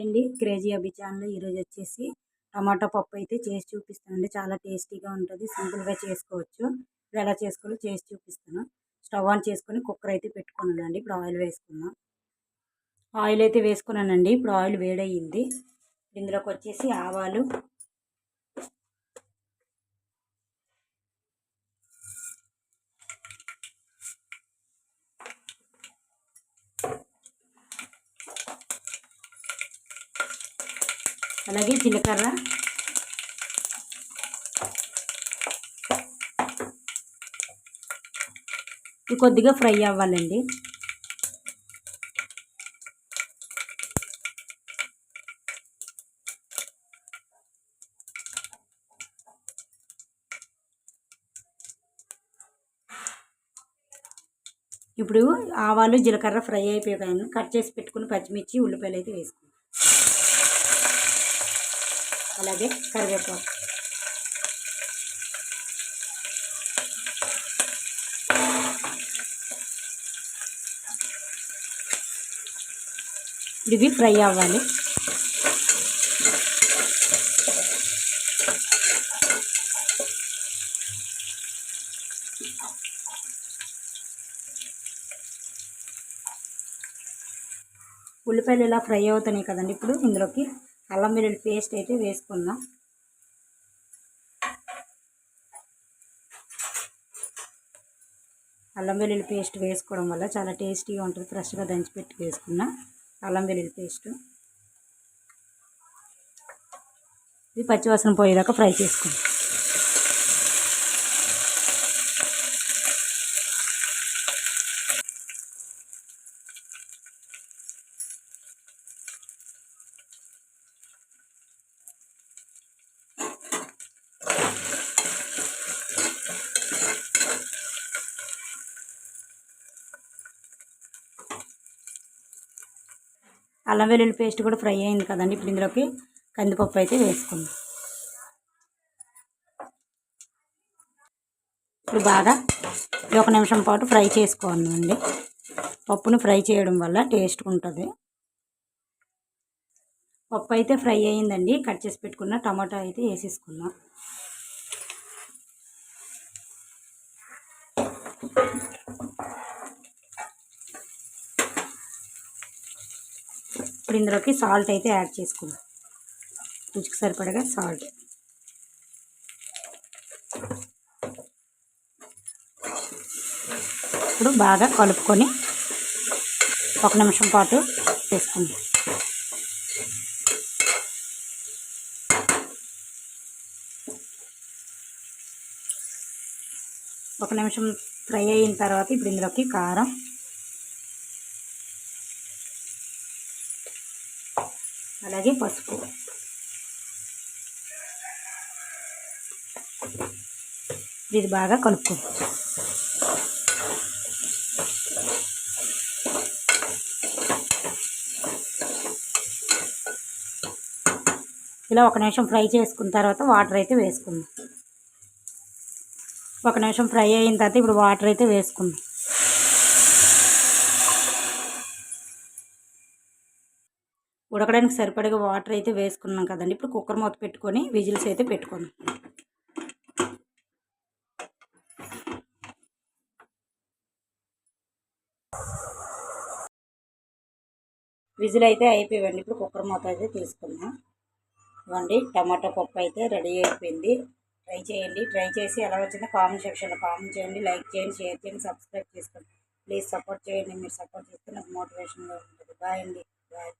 అండి. క్రేజీ అభి ఛానల్ ఈరోజు వచ్చేసి టమాటా పప్పు అయితే చేసి చూపిస్తానండి. చాలా టేస్టీగా ఉంటుంది. సింపుల్గా చేసుకోవచ్చు. ఇప్పుడు ఎలా చేసుకోవాలో చేసి చూపిస్తాను. స్టవ్ ఆన్ చేసుకొని కుక్కర్ అయితే పెట్టుకున్నానండి. ఇప్పుడు ఆయిల్ వేసుకున్నాం ఆయిల్ అయితే వేసుకున్నానండి. ఇప్పుడు ఆయిల్ వేడయ్యింది ఇందులోకి వచ్చేసి ఆవాలు అలాగే జీలకర్ర. కొద్దిగా ఫ్రై అవ్వాలండి. ఇప్పుడు ఆవాలు జీలకర్ర ఫ్రై అయిపోయాను కట్ చేసి పెట్టుకుని పచ్చిమిర్చి ఉల్లిపాయలు అయితే వేసుకున్నాను అలాగే కరివేపాకు. ఇవి ఫ్రై అవ్వాలి. ఉల్లిపాయలు ఇలా ఫ్రై అవుతున్నాయి కదండి ఇప్పుడు ఇందులోకి. అల్లం వెల్లుల్లి పేస్ట్ అయితే వేసుకుందాం. అల్లం వెల్లుల్లి పేస్ట్ వేసుకోవడం వల్ల చాలా టేస్టీగా ఉంటుంది. ఫ్రెష్గా దంచిపెట్టి వేసుకున్న అల్లం వెల్లుల్లి పేస్ట్. ఇది పచ్చివాసన పోయేదాకా ఫ్రై చేసుకుందాం. అల్లం వెల్లుల్లి పేస్ట్ కూడా ఫ్రై అయింది కదండి ఇప్పుడు ఇందులోకి కందిపప్పు అయితే వేసుకుందాం. ఇప్పుడు బాగా ఒక నిమిషం పాటు ఫ్రై చేసుకోవాలండి. పప్పును ఫ్రై చేయడం వల్ల టేస్ట్ ఉంటుంది. పప్పు అయితే ఫ్రై అయిందండి. కట్ చేసి పెట్టుకున్న టమాటా అయితే వేసేసుకున్నాం ఇప్పుడు ఇందులోకి సాల్ట్ అయితే యాడ్ చేసుకుందాం. రుచికి సరిపడగా సాల్ట్ ఇప్పుడు బాగా కలుపుకొని ఒక నిమిషం పాటు చేసుకుందాం ఒక నిమిషం ఫ్రై అయిన తర్వాత ఇప్పుడు ఇందులోకి కారం అలాగే పసుపు. ఇది బాగా కలుపుకోవచ్చు ఇలా ఒక నిమిషం ఫ్రై చేసుకున్న తర్వాత వాటర్ అయితే వేసుకుందాం. ఒక నిమిషం ఫ్రై అయిన తర్వాత ఇప్పుడు వాటర్ అయితే వేసుకుందాం. ఉడకడానికి సరిపడగా వాటర్ అయితే వేసుకున్నాం కదండి. ఇప్పుడు కుక్కర్ మూత పెట్టుకొని విజిల్స్ అయితే పెట్టుకుందాం. విజిల్ అయితే అయిపోయింది ఇప్పుడు కుక్కర్ మూత అయితే తీసుకుందాం. ఇవ్వండి టమాటా పప్పు అయితే రెడీ అయిపోయింది. ట్రై చేయండి. ట్రై చేసి ఎలా వచ్చిందో కామెంట్ సెక్షన్లో కామెంట్ చేయండి. లైక్ చేయండి షేర్ చేయండి సబ్స్క్రైబ్ చేసుకోండి. ప్లీజ్ సపోర్ట్ చేయండి. మీరు సపోర్ట్ చేస్తే నాకు మోటివేషన్గా ఉంటుంది. బాయ్ అండి. బాయ్.